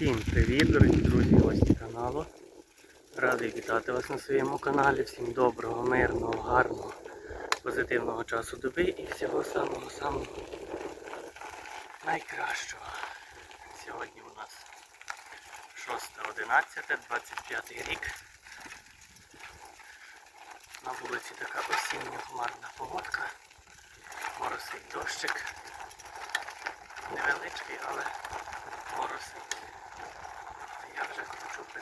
Всім привіт, дорогі друзі, гості каналу. Радий вітати вас на своєму каналі. Всім доброго, мирного, гарного, позитивного часу доби і всього самого-самого найкращого. Сьогодні у нас 6.11, 25 рік. На вулиці така осіння хмарна погодка. Моросить дощик. Невеличкий, але моросить. А я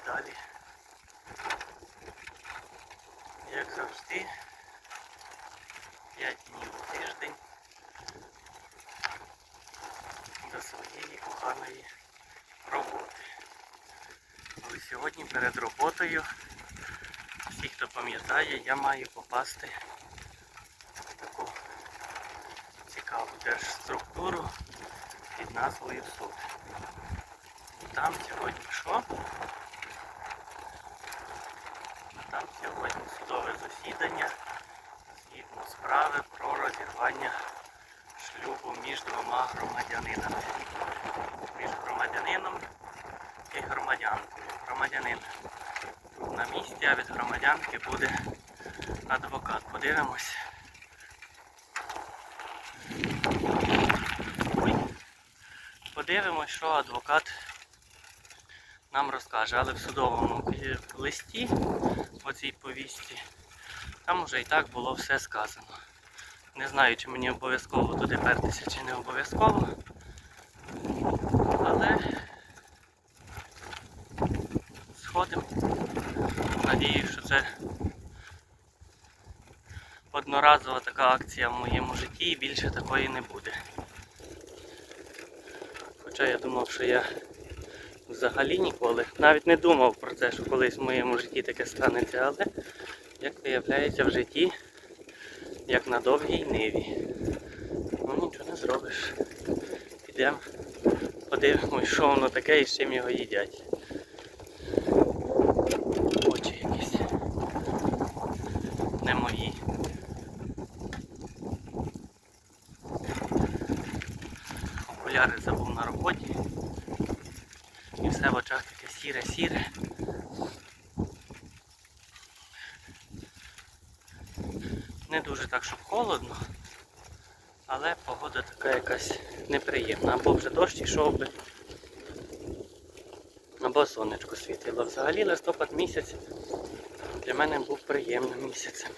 кручу. Як завжди, 5 днів у тиждень до своєї коханої роботи. Але сьогодні перед роботою, всі, хто пам'ятає, я маю попасти в таку цікаву держструктуру під назвою суд. Там сьогодні що? Там сьогодні судове засідання згідно справи про розірвання шлюбу між двома громадянинами. Між громадянином і громадянкою. Громадянин тут на місці, а від громадянки буде адвокат. Подивимось. Подивимось, що адвокат нам розкаже, але в судовому е, листі, по цій повісті, там вже і так було все сказано. Не знаю, чи мені обов'язково туди пертися, чи не обов'язково. Але сходимо. Надіюсь, що це одноразова така акція в моєму житті і більше такої не буде. Хоча я думав, що я взагалі ніколи навіть не думав про це, що колись в моєму житті таке станеться, але як виявляється в житті, як на довгій ниві. Ну нічого не зробиш. Підемо, подивимось, що воно таке і з чим його їдять. Очі якісь. Не мої. Окуляри забув на роботі. І все в очах таке сіре-сіре. Не дуже так, щоб холодно, але погода така якась Або вже дощ йшов би, або сонечко світило. Взагалі листопад місяць для мене був приємним місяцем.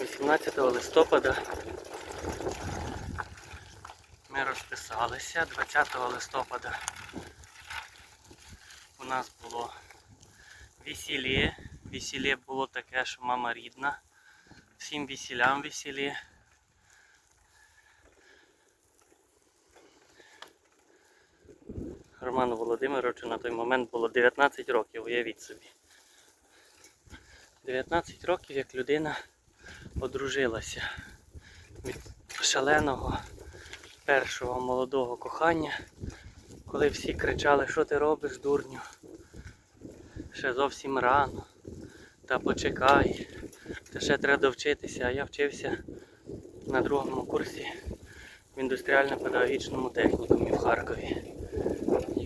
18 листопада ми розписалися. 20 листопада у нас було весілє. Весілє було таке, що мама рідна. Всім весілям весілє. Роману Володимировичу на той момент було 19 років, уявіть собі. 19 років як людина одружилася від шаленого першого молодого кохання, коли всі кричали, що ти робиш, дурню? Ще зовсім рано. Та почекай, та ще треба довчитися, а я вчився на другому курсі в індустріально-педагогічному технікумі в Харкові.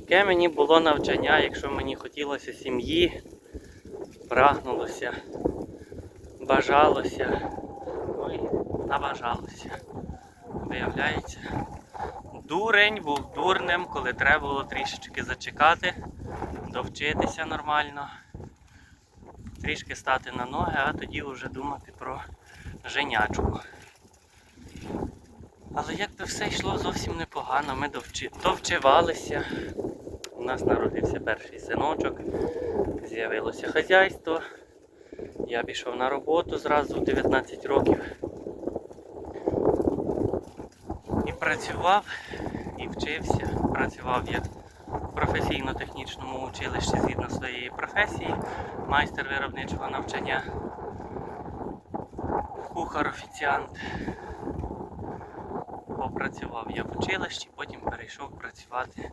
Яке мені було навчання, якщо мені хотілося сім'ї, прагнулося, бажалося, ну і набажалося. Виявляється, дурень був дурним, коли треба було трішечки зачекати, довчитися нормально, трішки стати на ноги, а тоді вже думати про женячку. Але як би все йшло зовсім непогано, ми довчи... довчивалися. У нас народився перший синочок, з'явилося хазяйство. Я пішов на роботу зразу в 19 років. І працював, і вчився. Працював я в професійно-технічному училищі згідно своєї професії, майстер виробничого навчання, кухар-офіціант. Попрацював я в училищі, потім перейшов працювати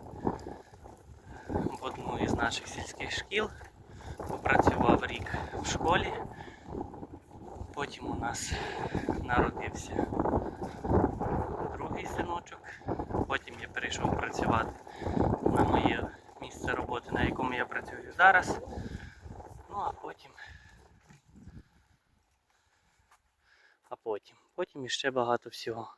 одну із наших сільських шкіл. Попрацював рік в школі. Потім у нас народився другий синочок. Потім я перейшов працювати на моє місце роботи, на якому я працюю зараз. Ну а потім. А потім. Потім іще багато всього.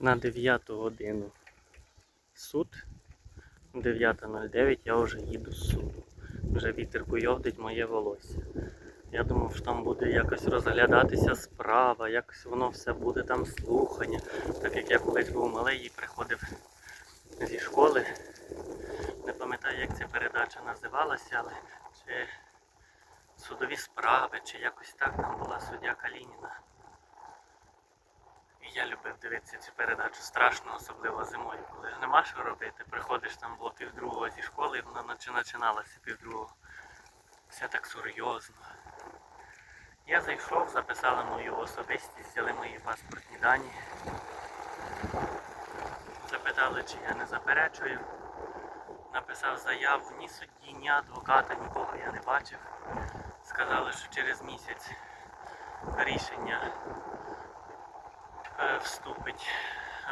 На 9 годину суд. 9.09 я вже їду з суду. Вже вітер куйовдить моє волосся. Я думав, що там буде якось розглядатися справа, якось воно все буде там слухання. Так як я колись був малий і приходив зі школи. Не пам'ятаю, як ця передача називалася, але чи судові справи, чи якось так там була суддя Калініна. Я любив дивитися цю передачу страшно, особливо зимою, коли нема що робити. Приходиш там було півдругого зі школи, вона наче починалася півдругого. Все так серйозно. Я зайшов, записали мою особистість, взяли мої паспортні дані. Запитали, чи я не заперечую. Написав заяву, ні судді, ні адвоката, нікого я не бачив. Сказали, що через місяць рішення вступить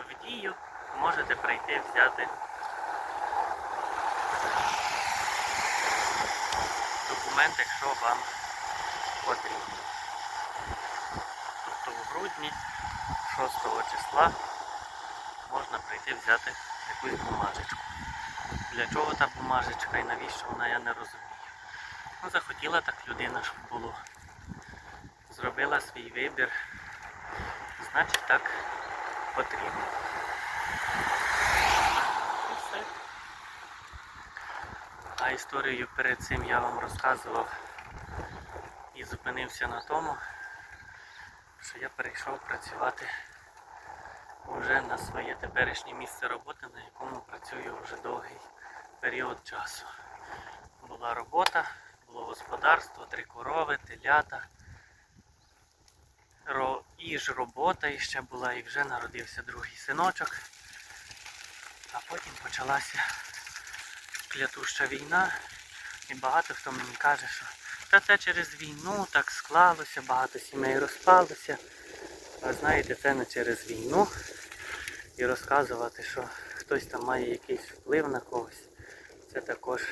в дію. Можете прийти взяти документ, якщо вам потрібно. Тобто в грудні 6 числа можна прийти взяти якусь бумажечку. Для чого та бумажечка і навіщо вона, я не розумію. Ну, захотіла так людина, щоб було. Зробила свій вибір. Значить так потрібно. І все. А історію перед цим я вам розказував і зупинився на тому, що я перейшов працювати вже на своє теперішнє місце роботи, на якому працюю вже довгий період часу. Була робота, було господарство, три корови, телята. І ж робота іще була, і вже народився другий синочок. А потім почалася клятуща війна. І багато хто мені каже, що та це через війну так склалося, багато сімей розпалося. А знаєте, це не через війну. І розказувати, що хтось там має якийсь вплив на когось. Це також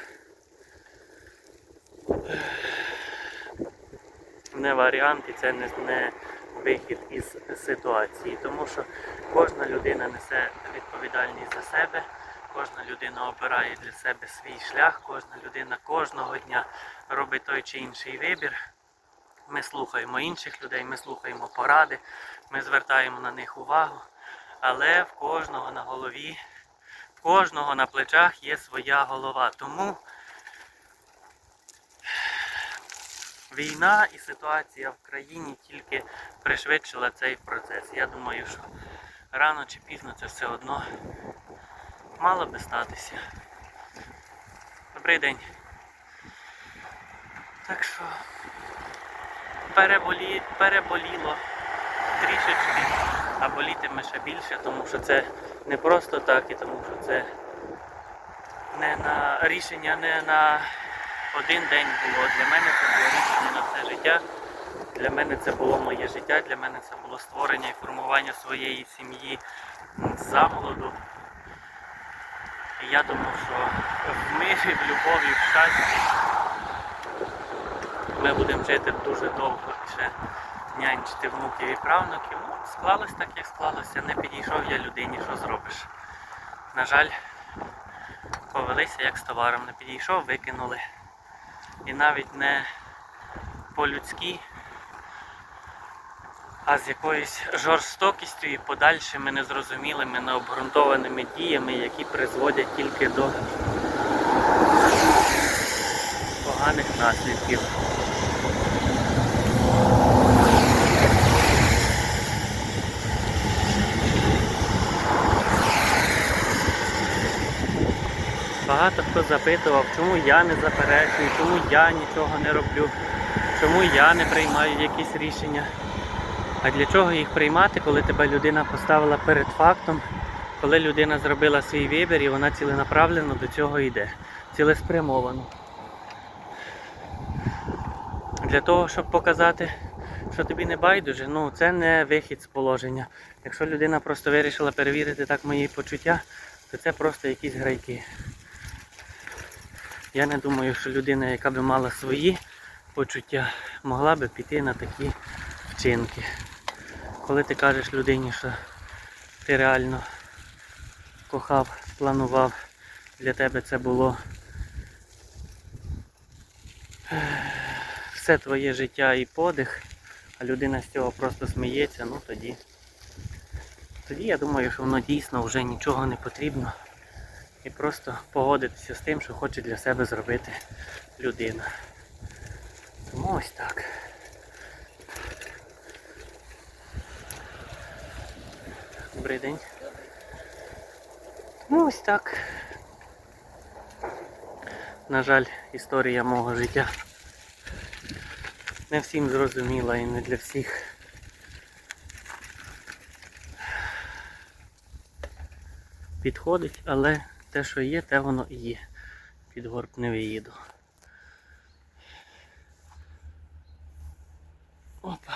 не варіант і це не, не вихід із ситуації. Тому що кожна людина несе відповідальність за себе, кожна людина обирає для себе свій шлях, кожна людина кожного дня робить той чи інший вибір. Ми слухаємо інших людей, ми слухаємо поради, ми звертаємо на них увагу. Але в кожного на голові, в кожного на плечах є своя голова. Тому війна і ситуація в країні тільки пришвидшила цей процес. Я думаю, що рано чи пізно це все одно мало би статися. Добрий день. Так що переболі... переболіло трішечки, а болітиме ще більше, тому що це не просто так, і тому що це не на рішення не на один день було. Для мене це було рішення на все життя. Для мене це було моє життя, для мене це було створення і формування своєї сім'ї замолоду. І я думав, що в мирі, в любові, в щасті ми будемо жити дуже довго ще нянчити внуків і правнуків. Ну, склалось так, як склалося. Не підійшов я людині, що зробиш. На жаль, повелися як з товаром. Не підійшов, викинули. І навіть не по-людськи, а з якоюсь жорстокістю і подальшими незрозумілими, необґрунтованими діями, які призводять тільки до поганих наслідків. Багато хто запитував, чому я не заперечую, чому я нічого не роблю, чому я не приймаю якісь рішення. А для чого їх приймати, коли тебе людина поставила перед фактом, коли людина зробила свій вибір і вона ціленаправленно до цього йде, цілеспрямовано. Для того, щоб показати, що тобі не байдуже, ну це не вихід з положення. Якщо людина просто вирішила перевірити так мої почуття, то це просто якісь грайки. Я не думаю, що людина, яка би мала свої почуття, могла би піти на такі вчинки. Коли ти кажеш людині, що ти реально кохав, планував, для тебе це було все твоє життя і подих, а людина з цього просто сміється, ну тоді. Тоді я думаю, що воно дійсно вже нічого не потрібно. І просто погодитися з тим, що хоче для себе зробити людина. Тому ось так. Добрий день. Ну ось так. На жаль, історія мого життя не всім зрозуміла і не для всіх. Підходить, але те, що є, те воно і є. Під горб не виїду. Опа.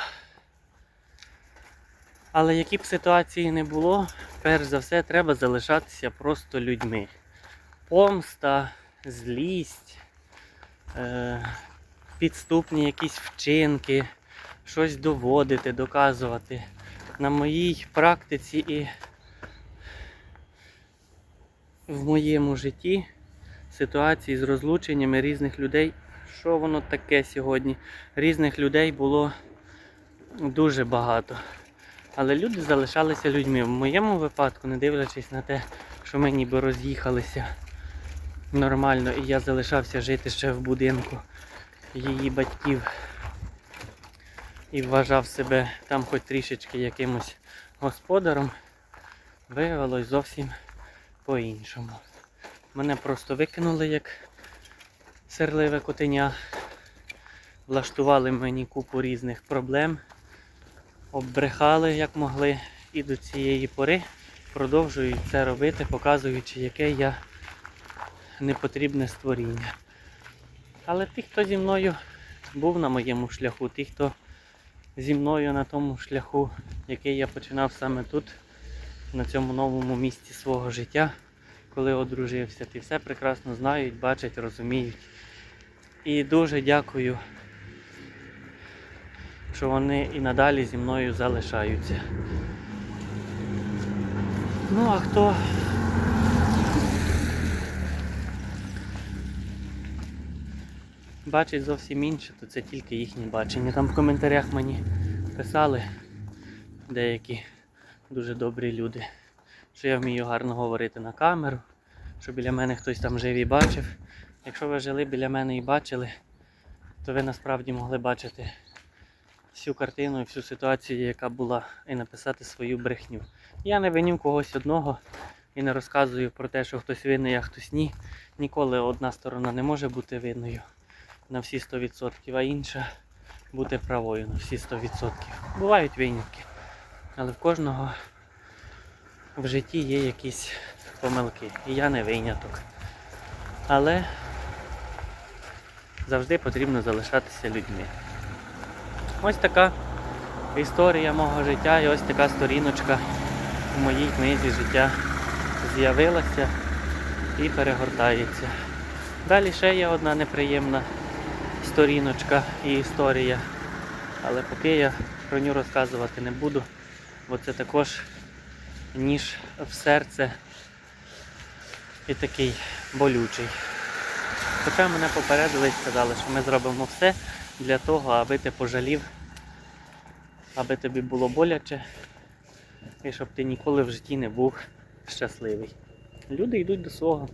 Але які б ситуації не було, перш за все треба залишатися просто людьми. Помста, злість, е, підступні якісь вчинки, щось доводити, доказувати. На моїй практиці і в моєму житті ситуації з розлученнями різних людей. Що воно таке сьогодні? Різних людей було дуже багато. Але люди залишалися людьми. В моєму випадку, не дивлячись на те, що ми ніби роз'їхалися нормально, і я залишався жити ще в будинку її батьків і вважав себе там хоч трішечки якимось господаром, виявилось зовсім по-іншому. Мене просто викинули як серливе котеня, влаштували мені купу різних проблем, оббрехали як могли і до цієї пори продовжують це робити, показуючи, яке я непотрібне створіння. Але ті, хто зі мною був на моєму шляху, ті, хто зі мною на тому шляху, який я починав саме тут, на цьому новому місці свого життя, коли одружився, ті все прекрасно знають, бачать, розуміють. І дуже дякую, що вони і надалі зі мною залишаються. Ну а хто бачить зовсім інше, то це тільки їхнє бачення. Там в коментарях мені писали деякі дуже добрі люди, що я вмію гарно говорити на камеру, що біля мене хтось там жив і бачив. Якщо ви жили біля мене і бачили, то ви насправді могли бачити всю картину і всю ситуацію, яка була, і написати свою брехню. Я не виню когось одного і не розказую про те, що хтось винний, а хтось ні. Ніколи одна сторона не може бути винною на всі 100%, а інша бути правою на всі 100%. Бувають винятки, але в кожного в житті є якісь помилки. І я не виняток. Але завжди потрібно залишатися людьми. Ось така історія мого життя і ось така сторіночка у моїй книзі життя з'явилася і перегортається. Далі ще є одна неприємна сторіночка і історія. Але поки я про нього розказувати не буду, бо це також ніж в серце і такий болючий. Хоча мене попередили і сказали, що ми зробимо все для того, аби ти пожалів, аби тобі було боляче і щоб ти ніколи в житті не був щасливий. Люди йдуть до свого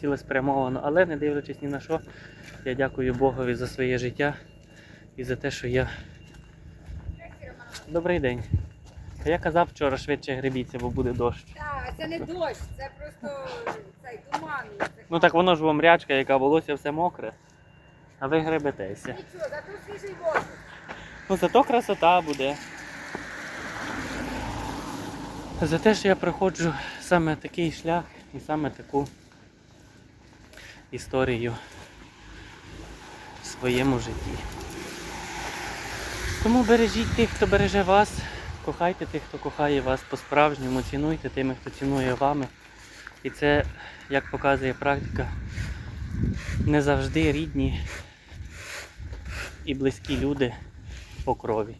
цілеспрямовано, але не дивлячись ні на що, я дякую Богові за своє життя і за те, що я. Добрий день. А я казав вчора швидше гребіться, бо буде дощ. Так, це не дощ, це просто цей туман. Ну так воно ж вам рячка, яка волосся все мокре. А ви гребетеся. Нічого, зато свіжий воздух. Ну зато красота буде. За те, що я проходжу саме такий шлях і саме таку історію в своєму житті. Тому бережіть тих, хто береже вас, кохайте тих, хто кохає вас по-справжньому, цінуйте тими, хто цінує вами. І це, як показує практика, не завжди рідні і близькі люди по крові.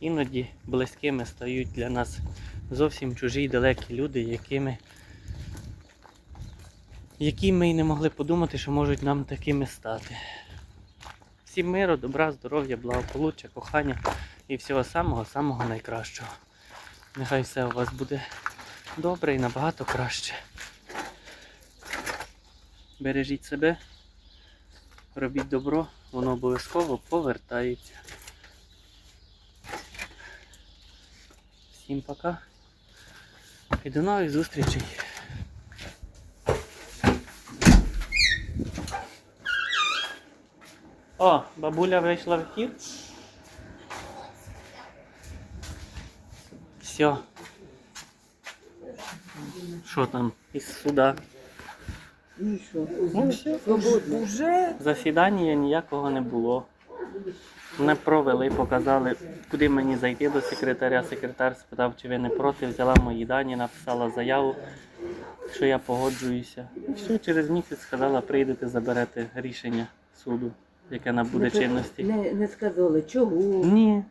Іноді близькими стають для нас зовсім чужі й далекі люди, якими, які ми й не могли подумати, що можуть нам такими стати. Всім миру, добра, здоров'я, благополуччя, кохання і всього самого-самого найкращого. Нехай все у вас буде добре і набагато краще. Бережіть себе, робіть добро, воно обов'язково повертається. Всім пока і до нових зустрічей. О, бабуля вийшла в ефір. Все. Що там із суда? Ну що, Ну, все. Уже Засідання ніякого не було. Мене провели, показали, куди мені зайти до секретаря. Секретар спитав, чи ви не проти, взяла мої дані, написала заяву, що я погоджуюся. І все, через місяць сказала, прийдете, заберете рішення суду, яке набуде чинності. не, не сказали, чого. Ні.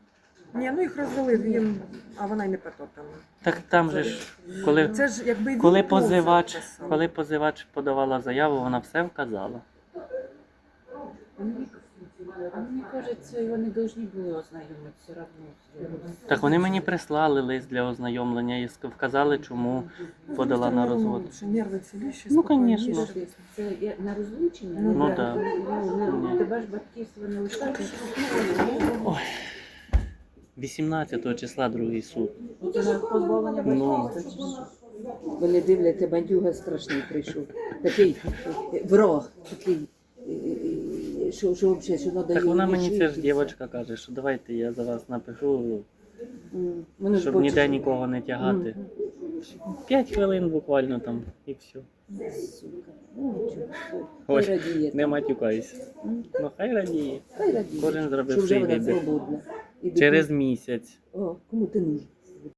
Ні, ну їх розвели він, а вона й не потопила. Так там же ж, коли, Це ж якби він коли позов позивач, коли позивач подавала заяву, вона все вказала. А мені кажеться, вони повинні були ознайомитися одно. Так вони мені прислали лист для ознайомлення і ск- вказали, чому Ну, подала на розвод. Що нерви ціліші, Ну, спокійніші. конечно. Це я на розлучення? Ну, Ну да. Ну, Ні. тебе ж батьківство не лишається. 18 числа другий суд. Це на позбавлення Ну. батьківства. Вони дивляться, бандюга страшний прийшов. Такий враг, такий, е, е, що, що взагалі, що треба Так вона мені це ж дівчинка каже, що давайте я за вас напишу, щоб ніде нікого не тягати. П'ять хвилин буквально там і все. Сука. Ну, нічого. Ой, Хай радіє. Не матюкайся. Ну хай радіє. Хай радіє. Кожен зробив що вже свій вона вибір. свободна. І Через місяць. О, кому ти нужен?